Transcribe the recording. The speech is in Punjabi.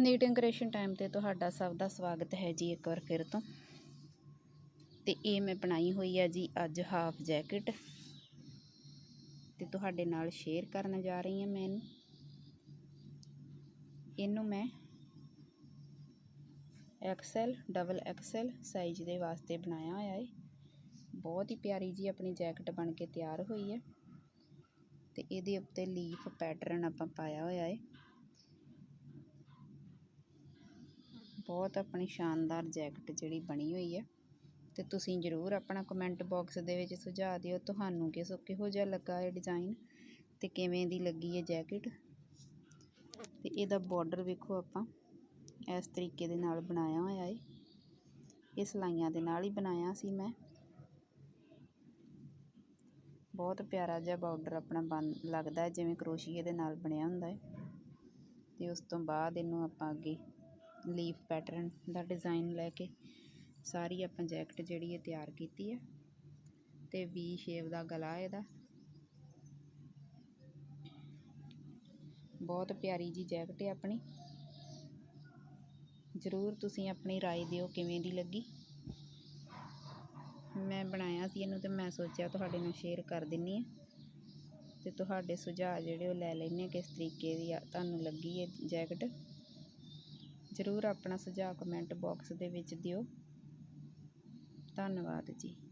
ਨੀਟਿੰਗ ਕ੍ਰੀਏਸ਼ਨ ਟਾਈਮ ਤੇ ਤੁਹਾਡਾ ਸਭ ਦਾ ਸਵਾਗਤ ਹੈ ਜੀ ਇੱਕ ਵਾਰ ਫਿਰ ਤੋਂ। ਤੇ ਇਹ ਮੈਂ ਬਣਾਈ ਹੋਈ ਹੈ ਜੀ ਅੱਜ ਹਾਫ ਜੈਕਟ ਤੇ ਤੁਹਾਡੇ ਨਾਲ ਸ਼ੇਅਰ ਕਰਨ ਜਾ ਰਹੀ ਹਾਂ ਮੈਂ ਇਹਨੂੰ। ਇਹਨੂੰ ਮੈਂ ਐਕਸਲ ਡਬਲ ਐਕਸਲ ਸਾਈਜ਼ ਦੇ ਵਾਸਤੇ ਬਣਾਇਆ ਹੋਇਆ ਹੈ ਬਹੁਤ ਹੀ ਪਿਆਰੀ ਜੀ ਆਪਣੀ ਜੈਕਟ ਬਣ ਕੇ ਤਿਆਰ ਹੋਈ ਹੈ ਤੇ ਇਹਦੇ ਉੱਤੇ ਲੀਫ ਪੈਟਰਨ ਆਪਾਂ ਪਾਇਆ ਹੋਇਆ ਹੈ ਬਹੁਤ ਆਪਣੀ ਸ਼ਾਨਦਾਰ ਜੈਕਟ ਜਿਹੜੀ ਬਣੀ ਹੋਈ ਹੈ। ਤੇ ਤੁਸੀਂ ਜ਼ਰੂਰ ਆਪਣਾ ਕਮੈਂਟ ਬਾਕਸ ਦੇ ਵਿੱਚ ਸੁਝਾਅ ਦਿਓ, ਤੁਹਾਨੂੰ ਕਿਸ ਕਿਹੋ ਜਿਹਾ ਲੱਗਾ ਇਹ ਡਿਜ਼ਾਈਨ ਤੇ ਕਿਵੇਂ ਦੀ ਲੱਗੀ ਹੈ ਜੈਕਟ? ਤੇ ਇਹਦਾ ਬਾਰਡਰ ਵੇਖੋ ਆਪਾਂ, ਇਸ ਤਰੀਕੇ ਦੇ ਨਾਲ ਬਣਾਇਆ ਹੋਇਆ ਹੈ ਇਹ ਸਲਾਈਆਂ ਦੇ ਨਾਲ ਹੀ ਬਣਾਇਆ ਸੀ ਮੈਂ। ਬਹੁਤ ਪਿਆਰਾ ਜਿਹਾ ਬਾਰਡਰ ਆਪਣਾ ਬਣ, ਲੱਗਦਾ ਜਿਵੇਂ ਕਰੋਸ਼ੀਏ ਦੇ ਨਾਲ ਬਣਿਆ ਹੁੰਦਾ ਹੈ। ਤੇ ਉਸ ਤੋਂ ਬਾਅਦ ਇਹਨੂੰ ਆਪਾਂ ਅੱਗੇ ਲੀਫ ਪੈਟਰਨ ਦਾ ਡਿਜ਼ਾਈਨ ਲੈ ਕੇ ਸਾਰੀ ਆਪਾਂ ਜੈਕਟ ਜਿਹੜੀ ਹੈ ਤਿਆਰ ਕੀਤੀ ਹੈ ਤੇ ਵੀ ਸ਼ੇਪ ਦਾ ਗਲਾ ਇਹਦਾ ਬਹੁਤ ਪਿਆਰੀ ਜੀ ਜੈਕਟ ਹੈ ਆਪਣੀ ਜ਼ਰੂਰ ਤੁਸੀਂ ਆਪਣੀ رائے ਦਿਓ ਕਿਵੇਂ ਦੀ ਲੱਗੀ ਮੈਂ ਬਣਾਇਆ ਸੀ ਇਹਨੂੰ ਤੇ ਮੈਂ ਸੋਚਿਆ ਤੁਹਾਡੇ ਨਾਲ ਸ਼ੇਅਰ ਕਰ ਦਿੰਨੀ ਆ ਤੇ ਤੁਹਾਡੇ ਸੁਝਾਅ ਜਿਹੜੇ ਉਹ ਲੈ ਲੈਣੇ ਕਿਸ ਤਰੀਕੇ ਦੀ ਤੁਹਾਨੂੰ ਲੱਗੀ ਹੈ ਜੈਕਟ ਜ਼ਰੂਰ ਆਪਣਾ ਸੁਝਾਅ ਕਮੈਂਟ ਬਾਕਸ ਦੇ ਵਿੱਚ ਦਿਓ। ਧੰਨਵਾਦ ਜੀ।